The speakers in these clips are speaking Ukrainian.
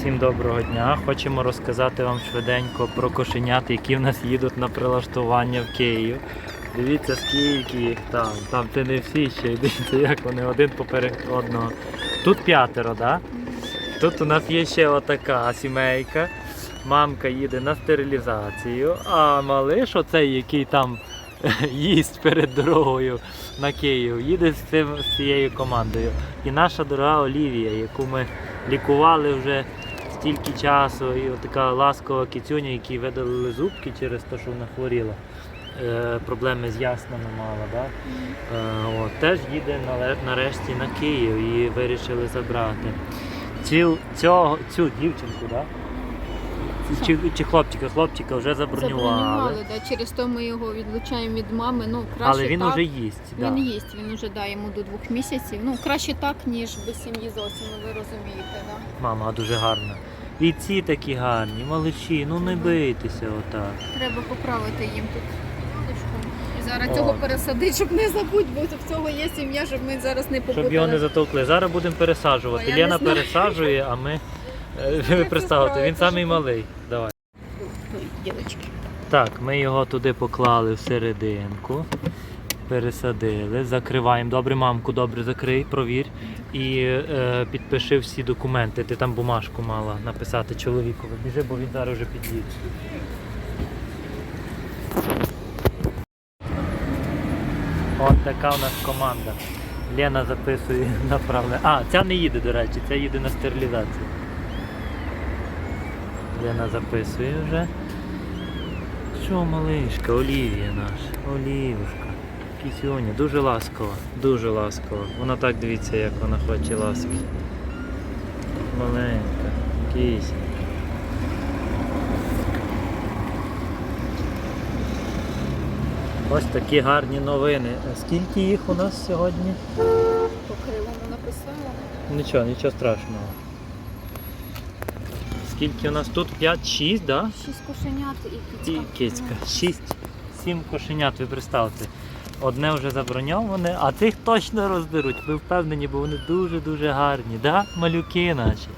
Всім доброго дня. Хочемо розказати вам швиденько про кошенят, які в нас їдуть на прилаштування в Київ. Дивіться, скільки їх там. Там це не всі ще. Дивіться, як вони один поперед одного. Тут п'ятеро. Да? Тут у нас є ще отака сімейка. Мамка їде на стерилізацію, а малиш, оцей, який там їсть перед дорогою на Київ, їде з, цим, з цією командою. І наша дорога Олівія, яку ми лікували вже стільки часу, і така ласкова кіцюня, якій видалили зубки через те, що вона хворіла. Е, проблеми з яснами мала, да? е, от, теж їде нарешті на Київ і вирішили забрати. Цю, цього, цю дівчинку, да? Чи, чи хлопчика, хлопчика вже забронювали. Забронювали, да. через то ми його відлучаємо від мами. Ну, краще Але він так. уже їсть. Він Да. їсть, він уже да, йому до двох місяців. Ну, краще так, ніж без сім'ї зовсім, ну, ви розумієте, да? Мама дуже гарна. І ці такі гарні, малиші, ну не бийтеся отак. Треба поправити їм тут. І зараз О. цього пересадити, щоб не забудь, бо в цього є сім'я, щоб ми зараз не попутали. Щоб його не затовкли. Зараз будемо пересаджувати. Ой, я не Лена знаю. пересаджує, а ми е, представте, він самий малий. Давай. Ой. Так, ми його туди поклали всерединку, пересадили, закриваємо. Добре, мамку, добре закрий, провір. І е, підпиши всі документи. Ти там бумажку мала написати чоловікові. Біжи, бо він зараз вже під'їде. От така у нас команда. Лена записує направлення. А, ця не їде, до речі, ця їде на стерилізацію. Лена записує вже. Що, малишка, Олівія наша, Олівушка. Кісюня, дуже ласкова, дуже ласкова. Вона так дивіться, як вона хоче ласки. Маленька, кісь. Ось такі гарні новини. А Скільки їх у нас сьогодні? По кривому написала. Нічого, нічого страшного. Скільки у нас тут? 5-6, так? Да? Шість кошенят і І кицька. кицька. Шість, сім кошенят, ви представте. Одне вже заброньоване, а тих точно роздеруть. Ви впевнені, бо вони дуже-дуже гарні, да? Малюки наші.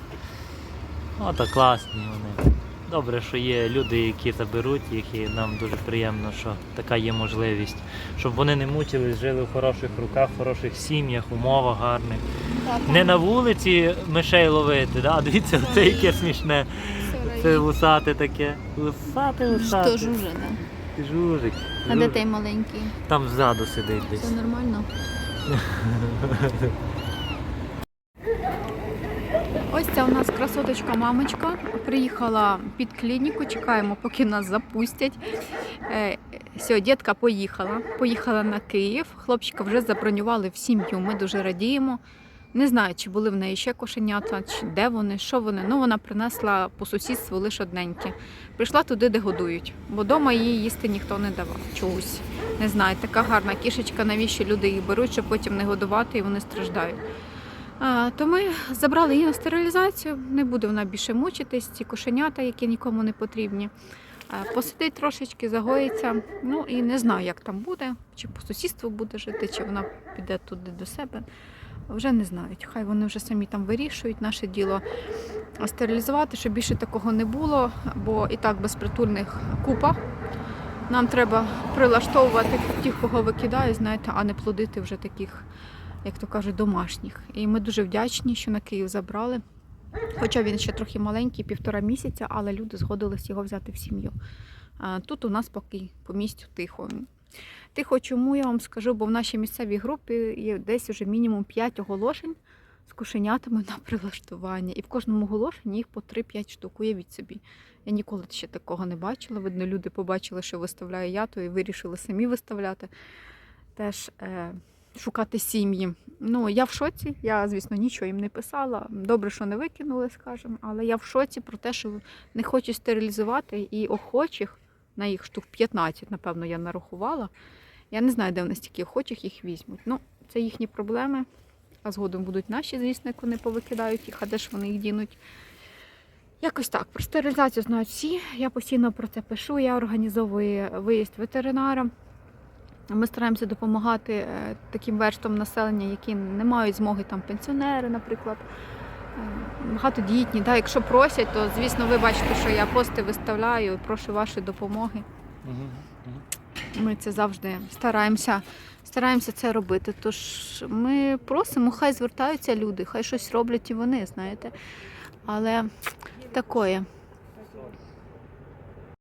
Ото класні вони. Добре, що є люди, які заберуть їх, і нам дуже приємно, що така є можливість. Щоб вони не мучились, жили в хороших руках, в хороших сім'ях, умовах гарних. Не на вулиці мишей ловити, да? а дивіться, це яке смішне. Це раї. вусате таке. Вусате, вусате. Що жуже, да? Жужик. А де той маленький? Там ззаду сидить десь. Все нормально? Ось ця у нас красоточка мамочка. Приїхала під клініку, чекаємо, поки нас запустять. Е, Все, дітка поїхала. Поїхала на Київ. Хлопчика вже забронювали в сім'ю. Ми дуже радіємо. Не знаю, чи були в неї ще кошенята, чи де вони, що вони. Ну, вона принесла по сусідству лише одненьке. Прийшла туди, де годують, бо вдома її їсти ніхто не давав. Чогось. Не знаю, така гарна кішечка, навіщо люди їх беруть, щоб потім не годувати і вони страждають. А, то ми забрали її на стерилізацію, не буде вона більше мучитись, ці кошенята, які нікому не потрібні. Посидить трошечки, загоїться. Ну і не знаю, як там буде, чи по сусідству буде жити, чи вона піде туди до себе. Вже не знають. Хай вони вже самі там вирішують. Наше діло стерилізувати, щоб більше такого не було, бо і так безпритульних купа. Нам треба прилаштовувати тих, кого викидають, знаєте, а не плодити вже таких, як то кажуть, домашніх. І ми дуже вдячні, що на Київ забрали. Хоча він ще трохи маленький, півтора місяця, але люди згодились його взяти в сім'ю. Тут у нас поки по місцю тихо. Тихо, чому я вам скажу, бо в нашій місцевій групі є десь уже мінімум 5 оголошень з кошенятами на прилаштування. І в кожному оголошенні їх по 3-5 штук. Уявіть собі. Я ніколи ще такого не бачила. Видно, люди побачили, що виставляю я, то і вирішили самі виставляти. Теж е, шукати сім'ї. Ну, я в шоці. Я, звісно, нічого їм не писала. Добре, що не викинули, скажімо, але я в шоці про те, що не хочуть стерилізувати і охочих на їх штук 15, напевно, я нарахувала. Я не знаю, де вони стільки охочих їх візьмуть. Ну, це їхні проблеми. А згодом будуть наші, звісно, як вони повикидають їх, а де ж вони їх дінуть. Якось так. Про стерилізацію знають всі. Я постійно про це пишу. Я організовую виїзд ветеринара. Ми стараємося допомагати е, таким верстам населення, які не мають змоги, там пенсіонери, наприклад, багатодітні. Да, якщо просять, то звісно ви бачите, що я пости виставляю, прошу вашої допомоги. Ми це завжди стараємося, стараємося це робити. Тож ми просимо, хай звертаються люди, хай щось роблять і вони, знаєте. Але такое.